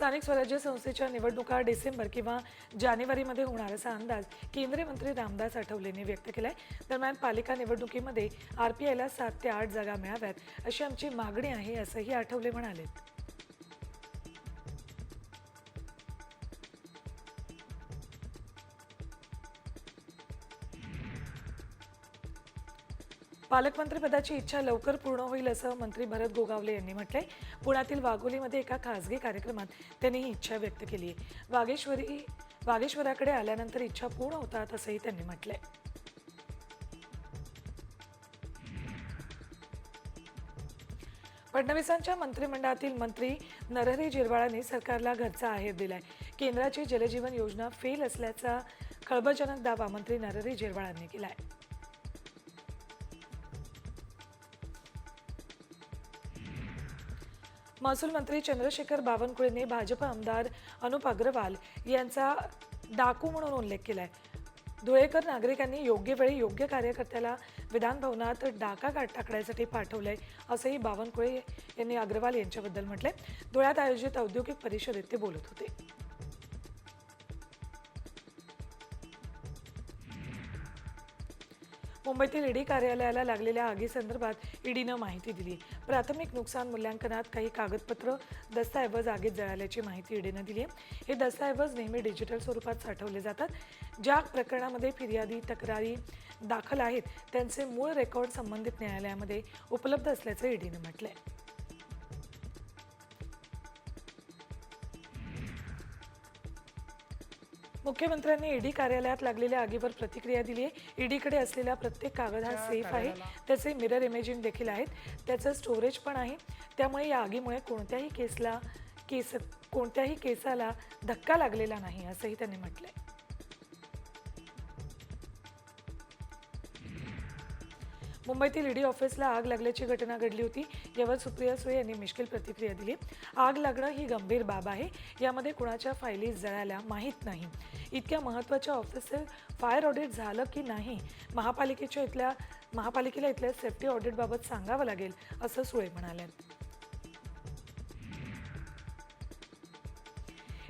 स्थानिक स्वराज्य संस्थेच्या निवडणुका डिसेंबर किंवा जानेवारीमध्ये होणार असा अंदाज केंद्रीय मंत्री रामदास आठवलेंनी व्यक्त केलाय. दरम्यान पालिका निवडणुकीमध्ये आरपीआयला सात ते आठ जागा मिळाव्यात अशी आमची मागणी आहे असंही आठवले म्हणाले. पालकमंत्रीपदाची इच्छा लवकर पूर्ण होईल असं मंत्री भरत गोगावले यांनी म्हटलंय. पुण्यातील वाघोलीमध्ये एका खासगी कार्यक्रमात त्यांनी ही इच्छा व्यक्त केली आहे. वागेश्वरी वागेश्वराकडे आल्यानंतर इच्छा पूर्ण होतात असंही त्यांनी म्हटलंय. फडणवीसांच्या मंत्रिमंडळातील मंत्री नरहरी जिरवाळांनी सरकारला घरचा आहेर दिलाय. केंद्राची जलजीवन योजना फेल असल्याचा खळबळजनक दावा मंत्री नरहरी जिरवाळांनी केलाय. महसूल मंत्री चंद्रशेखर बावनकुळेंनी भाजप आमदार अनुप अग्रवाल यांचा डाकू म्हणून उल्लेख केला आहे धुळेकर नागरिकांनी योग्य वेळी योग्य कार्यकर्त्याला विधानभवनात डाका काट टाकण्यासाठी पाठवलंय असंही बावनकुळे यांनी अग्रवाल यांच्याबद्दल म्हटलंय. धुळ्यात आयोजित औद्योगिक परिषदेत ते बोलत होते. मुंबईतील ईडी कार्यालयाला लागलेल्या आगीसंदर्भात ईडीनं माहिती दिली. प्राथमिक नुकसान मूल्यांकनात काही कागदपत्र दस्तऐवज आगीत जळाल्याची माहिती ईडीनं दिली आहे. हे दस्तऐवज नेहमी डिजिटल स्वरूपात साठवले जातात. ज्या प्रकरणामध्ये फिर्यादी तक्रारी दाखल आहेत त्यांचे मूळ रेकॉर्ड संबंधित न्यायालयामध्ये उपलब्ध असल्याचं ईडीनं आहे मुख्यमंत्र्यांनी ईडी कार्यालयात लागलेल्या आगीवर प्रतिक्रिया दिली आहे ईडीकडे असलेला प्रत्येक कागद हा सेफ आहे. त्याचे मिरर इमेजिंग देखील आहेत. त्याचं स्टोरेज पण आहे. त्यामुळे या आगीमुळे कोणत्याही केसला केस कोणत्याही केसाला धक्का लागलेला नाही असंही त्यांनी म्हटलंय. मुंबईतील ईडी ऑफिसला आग लागल्याची घटना घडली होती यावर सुप्रिया सुळे यांनी मिश्किल प्रतिक्रिया दिली. आग लागणं ही गंभीर बाब आहे. यामध्ये कुणाच्या फायली जळाल्या माहीत नाही. इतक्या महत्त्वाच्या ऑफिसचं फायर ऑडिट झालं की नाही महापालिकेच्या इथल्या महापालिकेला इथल्या सेफ्टी ऑडिटबाबत सांगावं लागेल असं सुळे म्हणाल्यात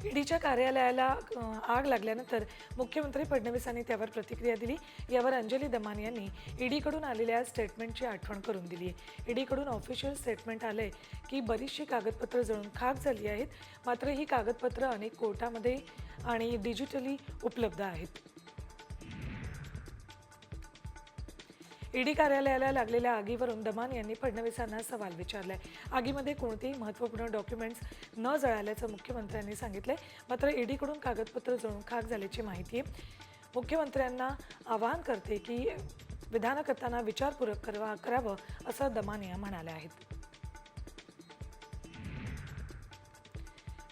ईडीच्या कार्यालयाला आग लागल्यानंतर मुख्यमंत्री फडणवीसांनी त्यावर प्रतिक्रिया दिली. यावर अंजली दमान यांनी ईडीकडून आलेल्या स्टेटमेंटची आठवण करून दिली आहे. ईडीकडून ऑफिशियल स्टेटमेंट आलंय की बरीचशी कागदपत्रं जळून खाक झाली आहेत. मात्र ही कागदपत्रं अनेक कोर्टामध्ये आणि डिजिटली उपलब्ध आहेत. ईडी कार्यालयाला लागलेल्या आगीवरून दमान यांनी फडणवीसांना सवाल विचारलाय. आगीमध्ये कोणतेही महत्त्वपूर्ण डॉक्युमेंट्स न जळाल्याचं मुख्यमंत्र्यांनी सांगितलंय. मात्र ईडीकडून कागदपत्र जळून खाक झाल्याची माहिती आहे. मुख्यमंत्र्यांना आवाहन करते की विधान करताना विचारपूर्वक करवा करावं असं दमानिया म्हणाले आहेत.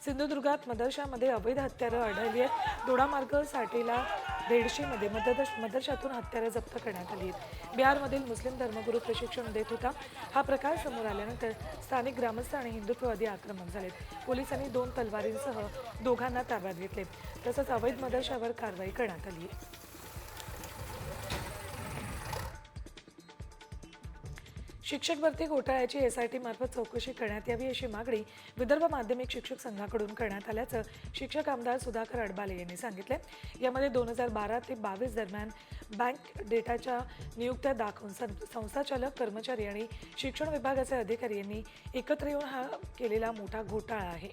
सिंधुदुर्गात मदरशामध्ये अवैध हत्यारं आढळली आहेत. दोडामार्ग साठीला दीडशेमध्ये मददश मदरशातून हत्यारं जप्त करण्यात आली आहेत. बिहारमधील मुस्लिम धर्मगुरू प्रशिक्षण देत होता. हा प्रकार समोर आल्यानंतर स्थानिक ग्रामस्थ आणि हिंदुत्ववादी आक्रमक झालेत. पोलिसांनी दोन तलवारींसह दोघांना ताब्यात घेतले. तसंच अवैध मदरशावर कारवाई करण्यात आली आहे. शिक्षक भरती घोटाळ्याची एसआयटी मार्फत चौकशी करण्यात यावी अशी मागणी विदर्भ माध्यमिक शिक्षक संघाकडून करण्यात आल्याचं शिक्षक आमदार सुधाकर अडबाले यांनी सांगितलं यामध्ये दोन हजार बारा ते बावीस दरम्यान बँक डेटाच्या नियुक्त्या दाखवून सं संस्थाचालक कर्मचारी आणि शिक्षण विभागाचे अधिकारी यांनी एकत्र येऊन हा केलेला मोठा घोटाळा आहे.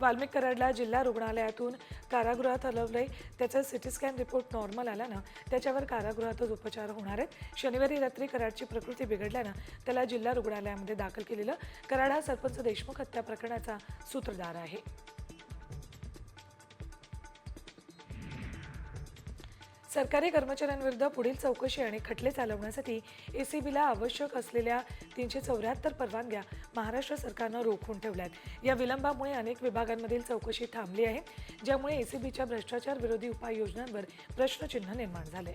वाल्मिक कराडला जिल्हा रुग्णालयातून कारागृहात हलवलंय. त्याचा सिटी स्कॅन रिपोर्ट नॉर्मल आल्यानं त्याच्यावर कारागृहातच उपचार होणार आहेत. शनिवारी रात्री कराडची प्रकृती बिघडल्यानं त्याला जिल्हा रुग्णालयामध्ये दाखल केलेलं कराड हा सरपंच देशमुख हत्या प्रकरणाचा सूत्रधार आहे. सरकारी कर्मचाऱ्यांविरुद्ध पुढील चौकशी आणि खटले चालवण्यासाठी एसीबीला आवश्यक असलेल्या तीनशे चौऱ्याहत्तर परवानग्या महाराष्ट्र सरकारनं रोखून ठेवल्या आहेत या विलंबामुळे अनेक विभागांमधील चौकशी थांबली आहे ज्यामुळे एसीबीच्या भ्रष्टाचार विरोधी उपाययोजनांवर प्रश्नचिन्ह निर्माण झाले.